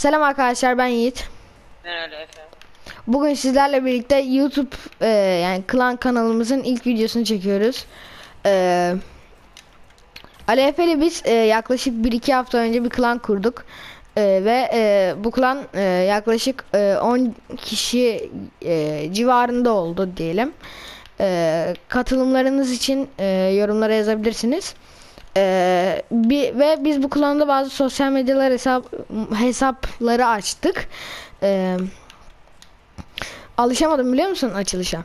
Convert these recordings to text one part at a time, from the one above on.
Selam arkadaşlar ben Yiğit. Efendim. Bugün sizlerle birlikte YouTube e, yani klan kanalımızın ilk videosunu çekiyoruz. E, Ali Efe ile biz e, yaklaşık 1-2 hafta önce bir klan kurduk. E, ve e, bu klan e, yaklaşık e, 10 kişi e, civarında oldu diyelim. E, katılımlarınız için e, yorumlara yazabilirsiniz. E, bir, ve biz bu klanda bazı sosyal medyalar hesap hesapları açtık. E, alışamadım biliyor musun açılışa?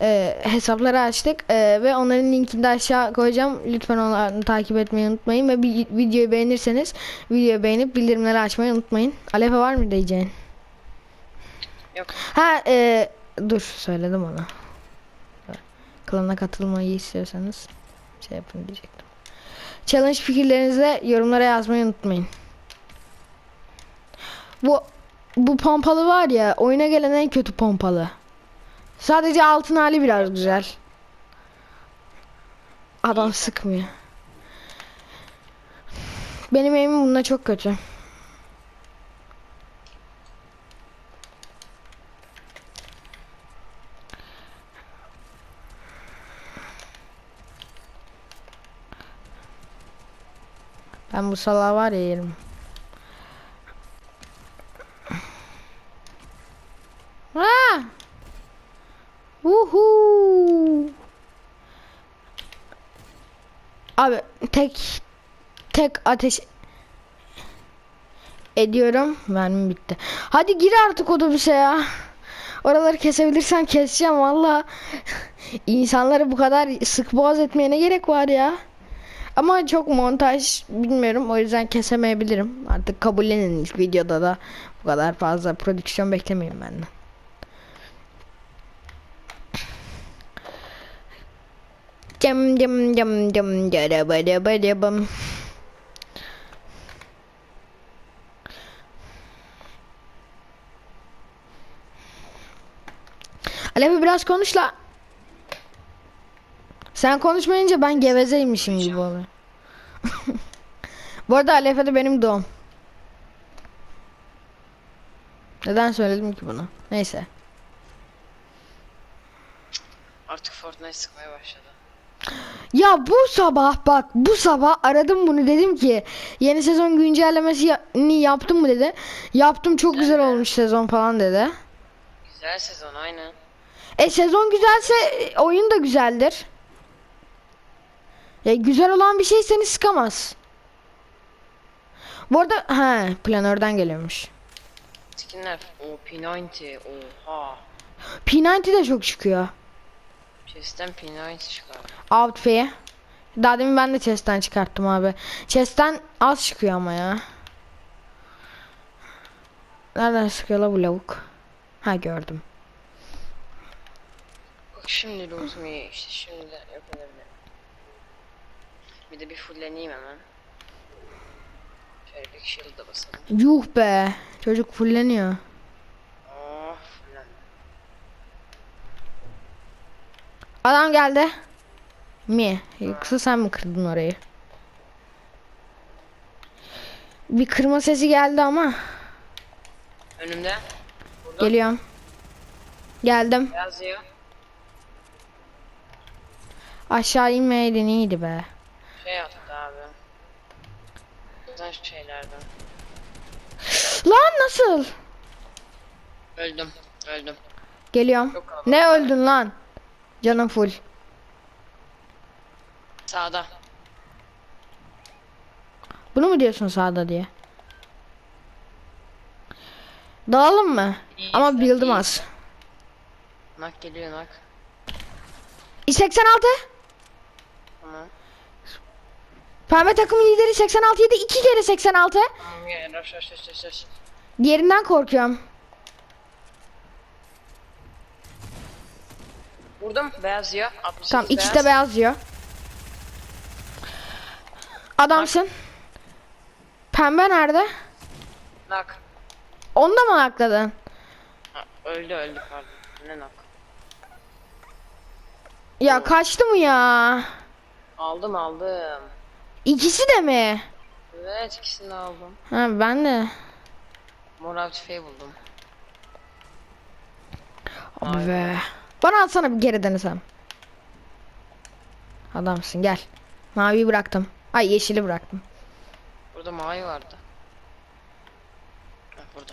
Ee, hesapları açtık ee, ve onların linkini de aşağı koyacağım. Lütfen onları takip etmeyi unutmayın ve bir videoyu beğenirseniz videoyu beğenip bildirimleri açmayı unutmayın. Alefe var mı diyeceğin? Yok. Ha e, dur söyledim ona. Klana katılmayı istiyorsanız şey yapın diyecektim. Challenge fikirlerinizi yorumlara yazmayı unutmayın. Bu bu pompalı var ya oyuna gelen en kötü pompalı. Sadece altın hali biraz güzel. Adam sıkmıyor. Benim aimim bunda çok kötü. Ben bu salağı var yerim. Uhu! Abi tek tek ateş ediyorum. Mermim bitti. Hadi gir artık otobüse ya. Oraları kesebilirsen keseceğim valla. İnsanları bu kadar sık boğaz etmeye ne gerek var ya. Ama çok montaj bilmiyorum o yüzden kesemeyebilirim. Artık kabullenin videoda da bu kadar fazla prodüksiyon beklemiyorum benden. Cam cara bara bara bam. Alevi biraz konuş la. Sen konuşmayınca ben gevezeymişim gibi oluyor. Bu arada Alefe de benim doğum. Neden söyledim ki bunu? Neyse. Artık Fortnite sıkmaya başladı. Ya bu sabah bak bu sabah aradım bunu dedim ki yeni sezon güncellemesini yaptım mı dedi. Yaptım çok güzel olmuş sezon falan dedi. Güzel sezon aynen. E sezon güzelse e, oyun da güzeldir. Ya güzel olan bir şey seni sıkamaz. Bu arada ha planörden geliyormuş. Skinler. O P90. Oha. P90 de çok çıkıyor. Chest'ten P90 çıkar. Outfit'e. Daha demin ben de chest'ten çıkarttım abi. Chest'ten az çıkıyor ama ya. Nereden sıkıyor la bu lavuk? Ha gördüm. Bak şimdi lootumu işte şimdi yapabilirim. Bir de bir fulleneyim hemen. Şöyle bir shield da basalım. Yuh be. Çocuk fulleniyor. Oh. Adam geldi. Mi? Yoksa sen mi kırdın orayı? Bir kırma sesi geldi ama. Önümde. Burada. Geliyorum. Geldim. Yazıyor. Aşağı inmeyeydin iyiydi be. Şey yaptı abi. Güzel şeylerden. Lan nasıl? Öldüm. Öldüm. Geliyorum. Yok abi. Ne öldün lan? Canım full. Sağda. Bunu mu diyorsun sağda diye? Dağılım mı? İyi, Ama sen build'ım iyi. az. Nak geliyor nak. 86. Tamam. Pembe takım lideri 86 yedi. 2 kere 86. Tamam gel. Rush rush rush rush rush. Diğerinden korkuyorum. Vurdum. Beyaz ya. 68 Tamam ikisi de beyaz diyor. Adamsın. Pembe nerede? Nak. Onu da mı akladın? Ha, öldü öldü pardon. Ne nak? Ya kaçtı mı ya? Aldım aldım. İkisi de mi? Evet ikisini de aldım. Ha ben de. Moral tüfeği buldum. Abi be. Bana atsana bir geri denesem. Adamsın gel. Maviyi bıraktım. Ay yeşili bıraktım. Burada mavi vardı. Bak burada.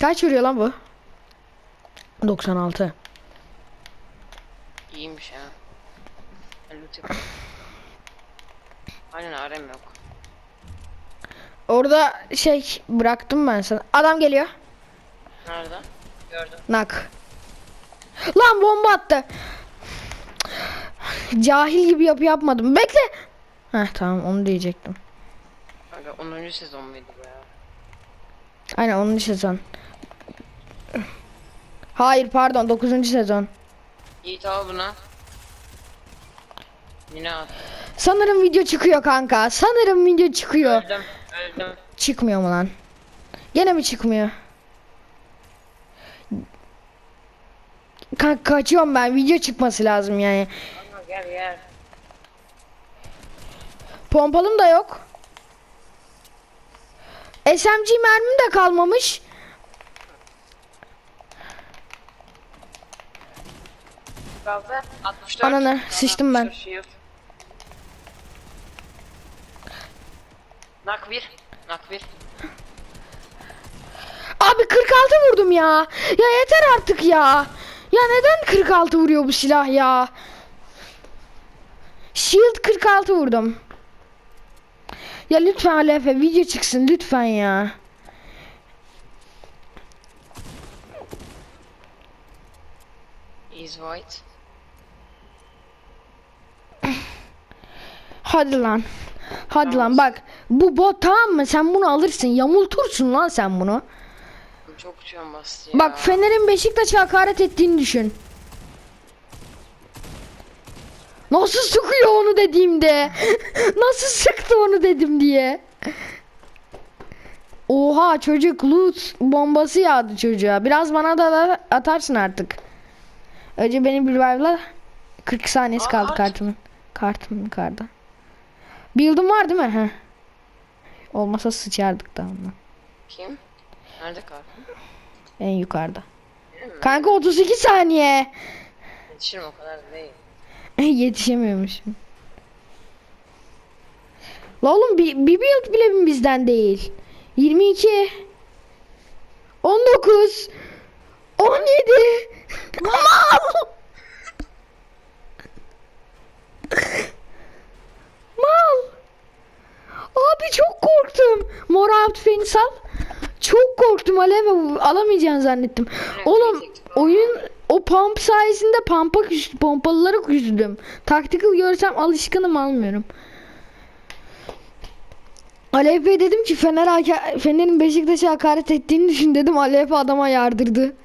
Kaç vuruyor lan bu? 96. İyiymiş ha. Loot. Aynen arem yok. Orada şey bıraktım ben sana. Adam geliyor. Nerede? Gördüm. Nak. Lan bomba attı. Cahil gibi yapı yapmadım. Bekle. Heh tamam onu diyecektim. Kanka 10. sezon muydu bu ya? Aynen 10. sezon. Hayır pardon 9. sezon. Yiğit al buna. Yine at. Sanırım video çıkıyor kanka. Sanırım video çıkıyor. Öldüm. Öldüm. Çıkmıyor mu lan? Gene mi çıkmıyor? Kanka kaçıyorum ben. Video çıkması lazım yani. Ama gel gel. Pompalım da yok. SMG mermim de kalmamış. Kaldı. 64. Ananı, sıçtım ben. 64 shield. Nak 1. Nak 1. Abi 46 vurdum ya. Ya yeter artık ya. Ya neden 46 vuruyor bu silah ya? Shield 46 vurdum. Ya lütfen ALF video çıksın lütfen ya. Is white. Hadi lan. Hadi lan bak. Bu bot tamam mı? Sen bunu alırsın. Yamultursun lan sen bunu. Çok uçuyorum bastı ya. Bak Fener'in Beşiktaş'a hakaret ettiğini düşün. Nasıl sıkıyor onu dediğimde? Nasıl sıktı onu dedim diye. Oha çocuk loot bombası yağdı çocuğa. Biraz bana da, atarsın artık. Önce beni bir verle. 40 saniyesi kaldı kartımın. Kartımın karda. Build'um var değil mi? Heh. Olmasa sıçardık da ondan. Kim? Nerede kaldın? En yukarıda. Kanka 32 saniye. Yetişirim o kadar da değil. Yetişemiyormuşum. La oğlum bir, bir build bile bizden değil? 22 19 17 Mal! Mal! Abi çok korktum. Mor tüfeğini sal. Çok korktum Alev alamayacağını zannettim. Oğlum oyun o pump sayesinde pampa küs, pompalılara küstüm. Tactical görsem alışkınım almıyorum. Alev Bey dedim ki Fener Fener'in Beşiktaş'a hakaret ettiğini düşün dedim. Alev adama yardırdı.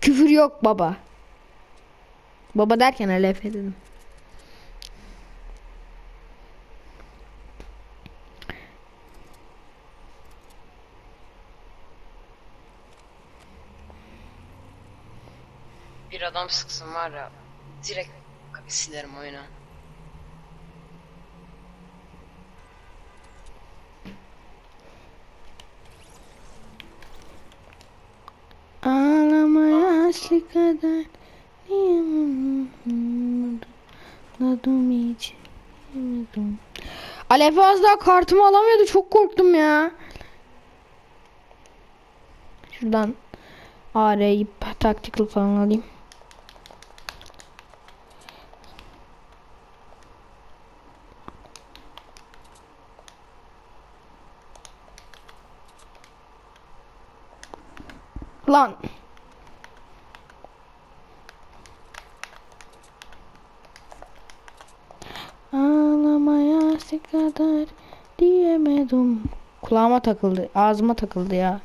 Küfür yok baba. Baba derken Alev dedim. Bir adam sıksın var ya. Direkt silerim oyunu. Ağlamaya aslı kadar niye Anladım hiç yemedim. Alev az daha kartımı alamıyordu çok korktum ya. Şuradan AR'yi tactical falan alayım. Lan. Ağlamaya kadar diyemedim. Kulağıma takıldı, ağzıma takıldı ya.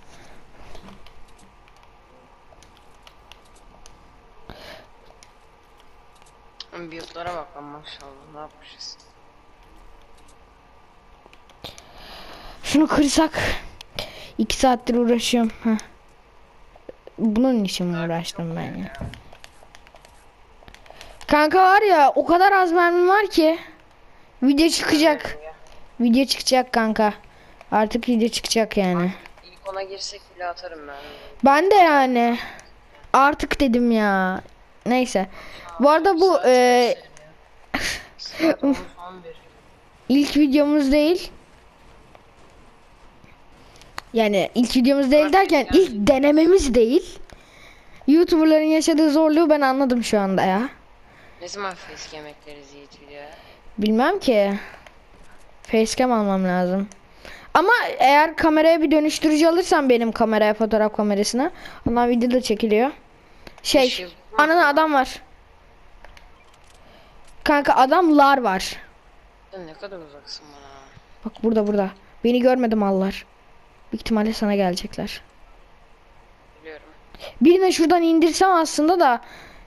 Build'lara bak lan maşallah ne yapmışız. Şunu kırsak. iki saattir uğraşıyorum. Heh. Bunun için mi uğraştım ben ya? Kanka var ya o kadar az mermim var ki. Video çıkacak. Video çıkacak kanka. Artık video çıkacak yani. İlk ona girsek bile atarım ben. Ben de yani. Artık dedim ya. Neyse. Bu arada bu e, Saat 10, 11. ilk videomuz değil. Yani ilk videomuz değil derken ilk denememiz değil. YouTuber'ların yaşadığı zorluğu ben anladım şu anda ya. Ne zaman face yemekleriz Yiğit videoya? Bilmem ki. Facecam almam lazım. Ama eğer kameraya bir dönüştürücü alırsam benim kameraya fotoğraf kamerasına ondan video da çekiliyor. Şey, Yeşil. anana adam var. Kanka adamlar var. Sen ne kadar uzaksın bana. Bak burada burada. Beni görmedim mallar. Büyük ihtimalle sana gelecekler. Biliyorum. Birine şuradan indirsem aslında da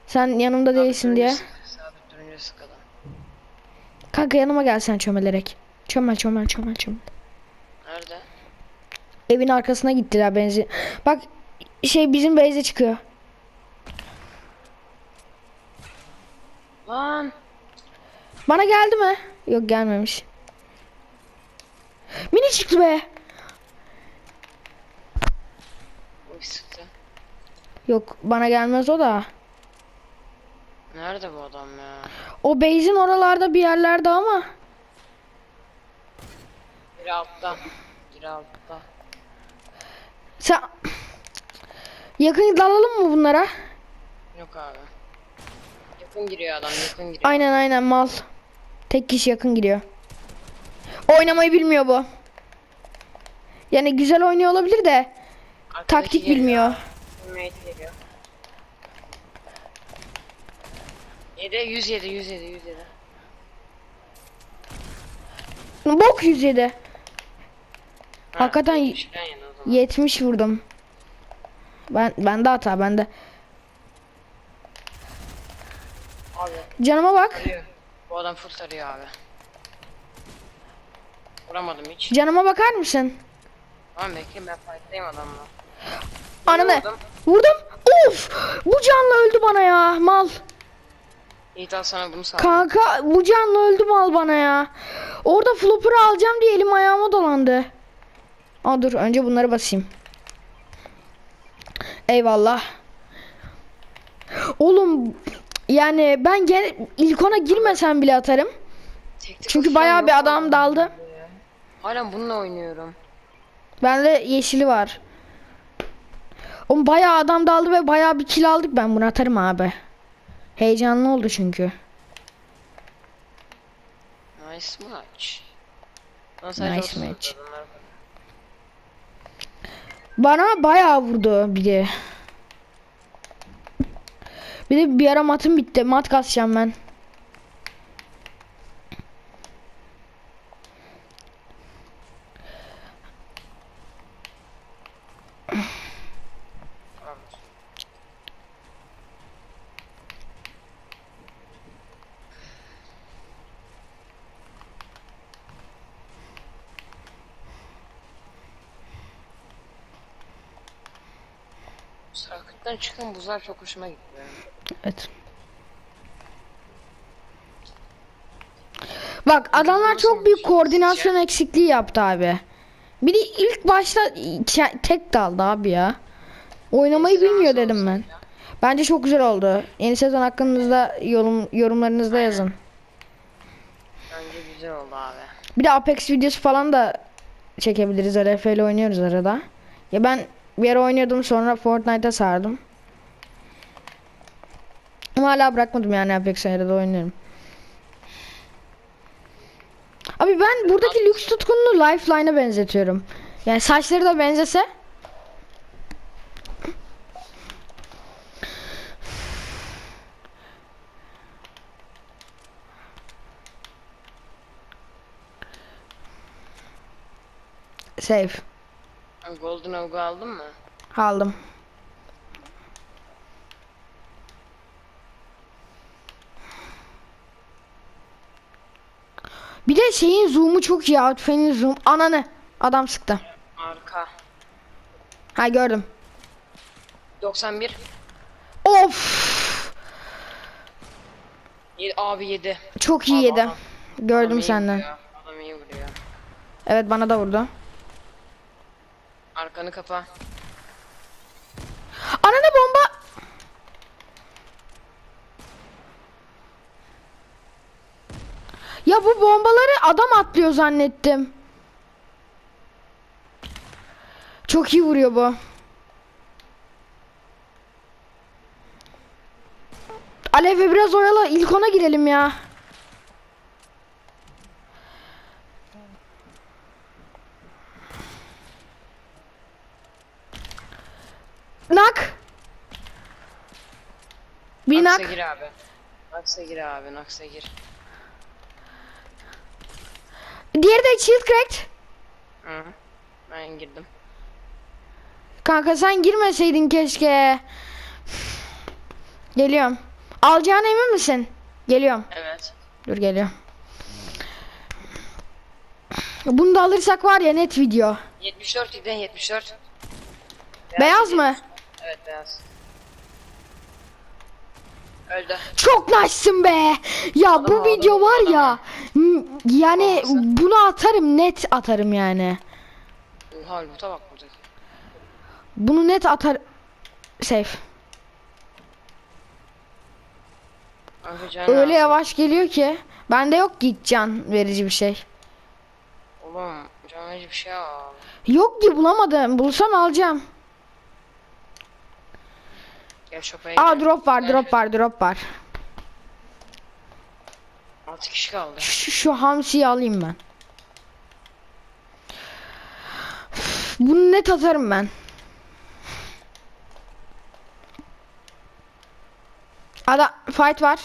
sen yanımda değilsin diye. Kanka yanıma gelsen çömelerek. Çömel çömel çömel çömel. Nerede? Evin arkasına gittiler benzin. Bak şey bizim beyze çıkıyor. Lan. Bana geldi mi? Yok gelmemiş. Mini çıktı be. Yok bana gelmez o da. Nerede bu adam ya? O base'in oralarda bir yerlerde ama. Biri altta. Biri altta. Sen yakın dalalım mı bunlara? Yok abi. Yakın giriyor adam yakın giriyor. Aynen aynen mal. Tek kişi yakın giriyor. Oynamayı bilmiyor bu. Yani güzel oynuyor olabilir de Arkadaki taktik geliyor. bilmiyor. Teammate geliyor. 7 107 107 107. Bok 107. Ha, Hakikaten y- 70'den yana o zaman. 70 vurdum. Ben bende hata bende. Abi Canıma bak. Bu adam full tarıyor abi. Vuramadım hiç. Canıma bakar mısın? Tamam bekle ben fight'tayım adamla. Ananı. vurdum. Of! Bu canlı öldü bana ya. Mal. Al sana bunu sağ. Kanka bu canlı öldü mal bana ya. Orada flopper'ı alacağım diye elim ayağıma dolandı. Aa dur önce bunları basayım. Eyvallah. Oğlum yani ben gel ilk ona girmesem bile atarım. Teknik Çünkü bayağı bir adam daldı. Hala bununla oynuyorum. Bende yeşili var. Oğlum bayağı adam daldı ve bayağı bir kill aldık ben bunu atarım abi. Heyecanlı oldu çünkü. Nice match. Sadece Nice 30 match. Bana bayağı vurdu bir de. Bir de bir ara matım bitti. Mat kasacağım ben. Sarkıttan çıkan buzlar çok hoşuma gitti. Evet. Bak adamlar çok büyük koordinasyon eksikliği yaptı abi. Bir de ilk başta tek daldı abi ya. Oynamayı bilmiyor dedim ben. Bence çok güzel oldu. Yeni sezon hakkınızda yorum yorumlarınızda yazın. Bence güzel oldu abi. Bir de Apex videosu falan da çekebiliriz. RF ile oynuyoruz arada. Ya ben bir ara oynuyordum sonra Fortnite'a sardım. Ama hala bırakmadım yani Apex arada oynuyorum. Abi ben buradaki lüks tutkununu Lifeline'a benzetiyorum. Yani saçları da benzese. Save. Abi Golden Og'u aldın mı? Aldım. Bir de şeyin zoom'u çok iyi. Outfit'in zoom. Ananı. Adam sıktı. Arka. Ha gördüm. 91. Of. Yedi, abi 7. Çok iyi yedi. Gördüm senden. Adam iyi vuruyor. Evet bana da vurdu. Arkanı kapa. Ananı bomba. Ya bu bombaları adam atlıyor zannettim. Çok iyi vuruyor bu. Alev'e biraz oyala ilk ona girelim ya. Nak. Bir nak. gir abi. Naksa gir abi. Naksa gir. Diğeri de shield cracked. Hı. Ben girdim. Kanka sen girmeseydin keşke. Geliyorum. Alacağına emin misin? Geliyorum. Evet. Dur geliyorum. Bunu da alırsak var ya net video. 74 giden 74. Beyaz mı? Evet beyaz. Öldü. Çok nice'sın be. Ya Adam bu aldı, video var adam ya. Yani Olmasa. bunu atarım net atarım yani. Oha loot'a bak buradaki. Bunu net atar. Safe. Can Öyle lazım. yavaş geliyor ki. Bende yok ki can verici bir şey. Oğlum can verici bir şey al. Yok ki bulamadım. Bulsam alacağım. Gel şopaya Aa gidelim. drop var, drop var, drop var. 6 kişi kaldı. Şu, şu hamsiyi alayım ben. Bunu net atarım ben. Ada fight var.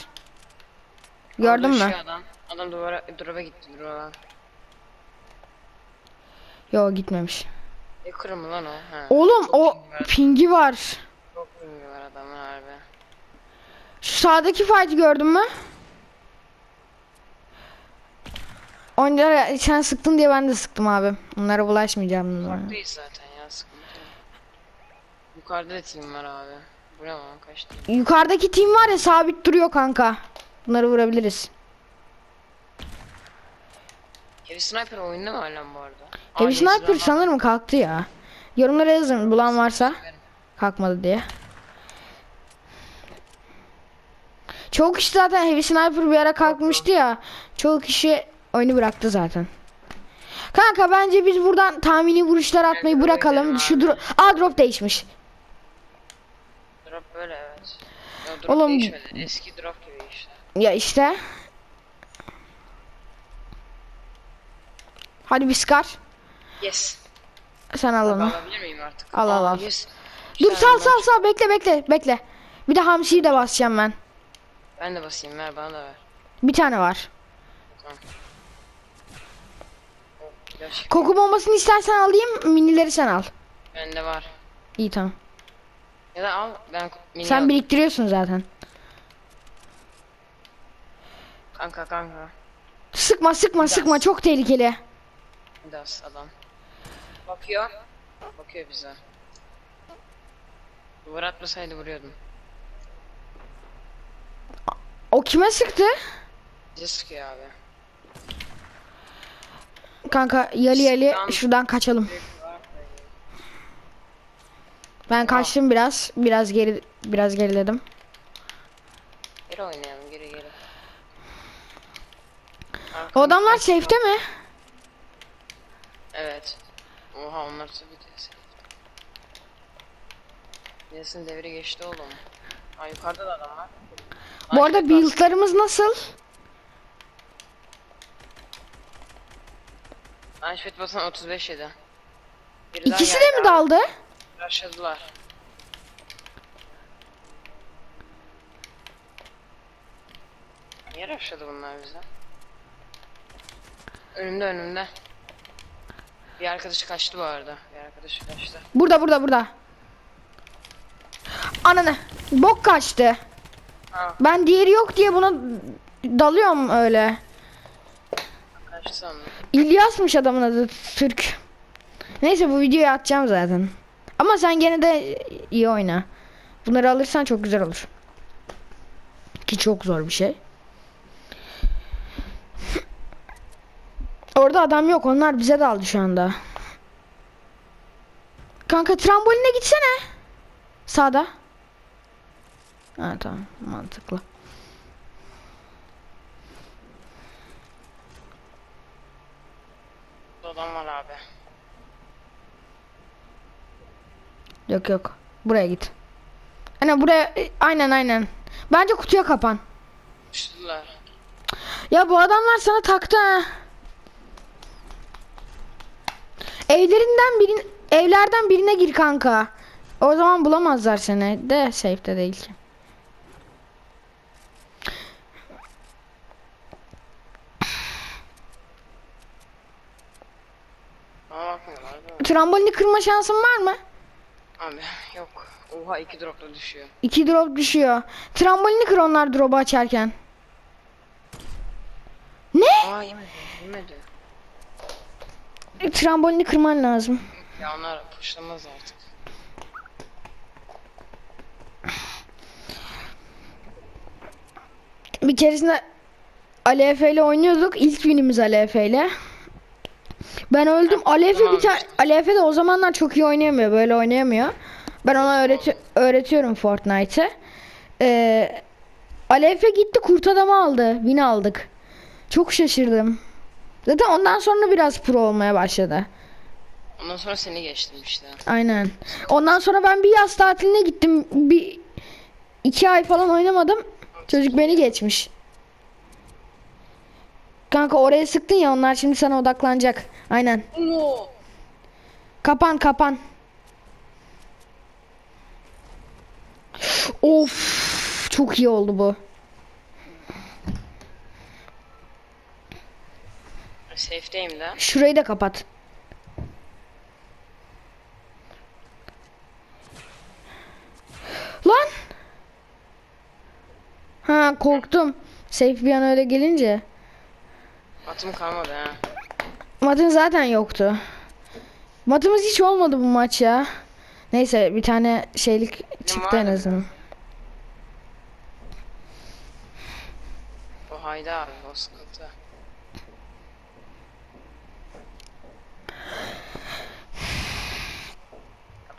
Gördün Orada mü? şu Adam, adam duvara, drop'a gitti drop'a. Yo gitmemiş. Ne kırımı lan o? Ha. Oğlum Çok o pingi var. pingi var. Çok pingi var adamın harbi. Şu sağdaki fight gördün mü? Onlara sen sıktın diye ben de sıktım abi. Onlara bulaşmayacağım. Farklıyız zaten ya sıkıntı yok. Yukarıda da team var abi. Bu ne lan kaç team? Yukarıdaki team var ya sabit duruyor kanka. Bunları vurabiliriz. Heavy Sniper oyunda mı hala bu arada? Heavy Sniper sanırım kalktı ya. Yorumlara yazın bulan varsa kalkmadı diye. Çoğu kişi zaten Heavy Sniper bir ara kalkmıştı ya. Çoğu kişi oyunu bıraktı zaten. Kanka bence biz buradan tahmini vuruşlar atmayı bırakalım. Şu drop, Aa drop değişmiş. Drop böyle evet. Ya, drop Oğlum- değişmedi. Eski drop gibi işte. Ya işte. Hadi bir Scar. Yes. Sen al onu. Alabilir miyim artık? Al, al, al. Yes. Dur sal sal sal bekle bekle bekle. Bir de hamsiyi de basacağım ben. Ben de basayım ver bana da ver. Bir tane var. Tamam. Koku bombasını istersen alayım, minileri sen al. Bende var. İyi tamam. Ya da al ben mini Sen al. biriktiriyorsun zaten. Kanka kanka. Sıkma sıkma sıkma çok tehlikeli. Das adam. Bakıyor. Bakıyor bize. Duvar atmasaydı vuruyordum. O kime sıktı? Bize sıkıyor abi. Kanka yali yali Sıkan- şuradan kaçalım. Ben kaçtım biraz. Biraz geri biraz geriledim. Geri oynayalım geri geri. O adamlar safe'te mi? Evet. Oha onlar tabii ki. Birisinin devri geçti oğlum. Ha yukarıda da adam var. Bu arada build'larımız nasıl? Launchpad basan 35 yedi. Biri daha İkisi de mi abi. daldı? Rushladılar. Niye rushladı bunlar bize? Önümde önümde. Bir arkadaşı kaçtı bu arada. Bir arkadaşı kaçtı. Burada burada burada. Ananı. Bok kaçtı. Ha Ben diğeri yok diye buna dalıyorum öyle. İlyas'mış adamın adı Türk. Neyse bu videoyu atacağım zaten. Ama sen gene de iyi oyna. Bunları alırsan çok güzel olur. Ki çok zor bir şey. Orada adam yok. Onlar bize daldı şu anda. Kanka tramboline gitsene. Sağda. Ha tamam mantıklı. Adam var abi. Yok yok. Buraya git. Aynen buraya aynen aynen. Bence kutuya kapan. Uçtular. Ya bu adamlar sana taktı ha. Evlerinden birin evlerden birine gir kanka. O zaman bulamazlar seni. De safe'de değil ki. Bana bakmıyorlar değil mi? Trambolini kırma şansın var mı? Abi yok. Oha iki dropla düşüyor. İki drop düşüyor. Trambolini kır onlar drop'u açarken. Ne? Aa yemedi. Yemedi. Trambolini kırman lazım. Ya onlar puşlamaz artık. Bir keresinde Ali Efe ile oynuyorduk. İlk günümüz Ali Efe ile. Ben öldüm. Ali Efe bir tane Ali Efe de o zamanlar çok iyi oynayamıyor. Böyle oynayamıyor. Ben ona öğreti öğretiyorum Fortnite'ı. Ee, Ali Efe gitti kurt adamı aldı. Win aldık. Çok şaşırdım. Zaten ondan sonra biraz pro olmaya başladı. Ondan sonra seni geçtim işte. Aynen. Ondan sonra ben bir yaz tatiline gittim. Bir iki ay falan oynamadım. Çocuk beni geçmiş. Kanka oraya sıktın ya onlar şimdi sana odaklanacak. Aynen. Kapan kapan. Of çok iyi oldu bu. Safe'deyim de. Şurayı da kapat. Lan. Ha korktum. Safe bir an öyle gelince. Atım kalmadı ha. Matın zaten yoktu. Matımız hiç olmadı bu maç ya. Neyse bir tane şeylik çıktı en azından. O haydi abi o sıkıntı.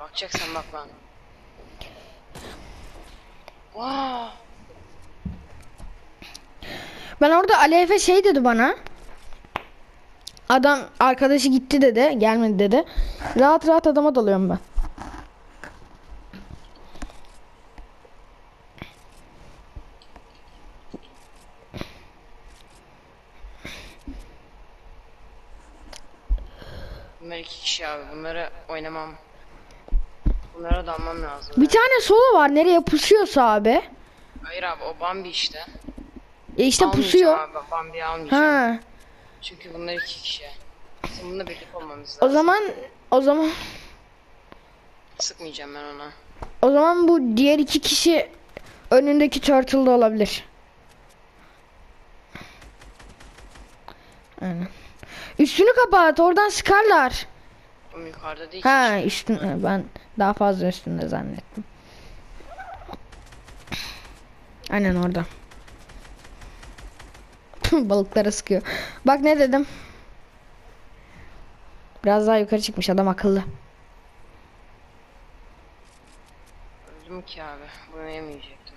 Bakacaksan bak lan. Wow. Ben orada Ali Efe şey dedi bana. Adam arkadaşı gitti dedi. Gelmedi dedi. Rahat rahat adama dalıyorum ben. Bunlar iki kişi abi. Bunları oynamam. Bunlara dalmam lazım. Bir tane solo var. Nereye pusuyorsa abi. Hayır abi o Bambi işte. E işte Almayacağım pusuyor. Abi, Bambi'yi almayacağım. Ha. Çünkü bunlar iki kişi. Bizim bununla birlikte olmamız O lazım. zaman o zaman Sıkmayacağım ben ona. o zaman bu diğer iki kişi önündeki turtle'da olabilir. Aynen. Üstünü kapat. Oradan sıkarlar. O yukarıda değil. Ha üstün ben daha fazla üstünde zannettim. Aynen orada. Balıklara sıkıyor. Bak ne dedim. Biraz daha yukarı çıkmış adam akıllı. Öldüm ki abi. Bunu yemeyecektim.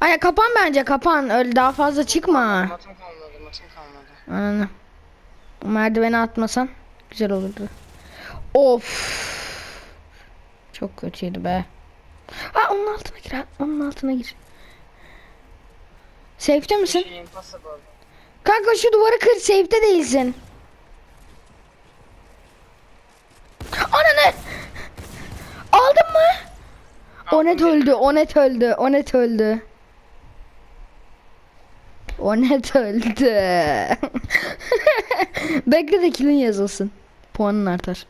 Aynen kapan bence kapan. Öyle daha fazla çıkma. Matım kalmadı, matım kalmadı. Anladım. Merdiveni atmasan güzel olurdu. Of. Çok kötüydü be. Aa onun altına gir. Onun altına gir. Safe'te misin? Impossible. Kanka şu duvarı kır. Safe'te değilsin. Ananı. Aldın mı? O net öldü. O net öldü. O net öldü. O net öldü. Bekle de kill'in yazılsın. Puanın artar.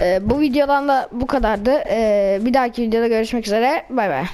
Ee, bu videodan da bu kadardı. Ee, bir dahaki videoda görüşmek üzere. Bay bay.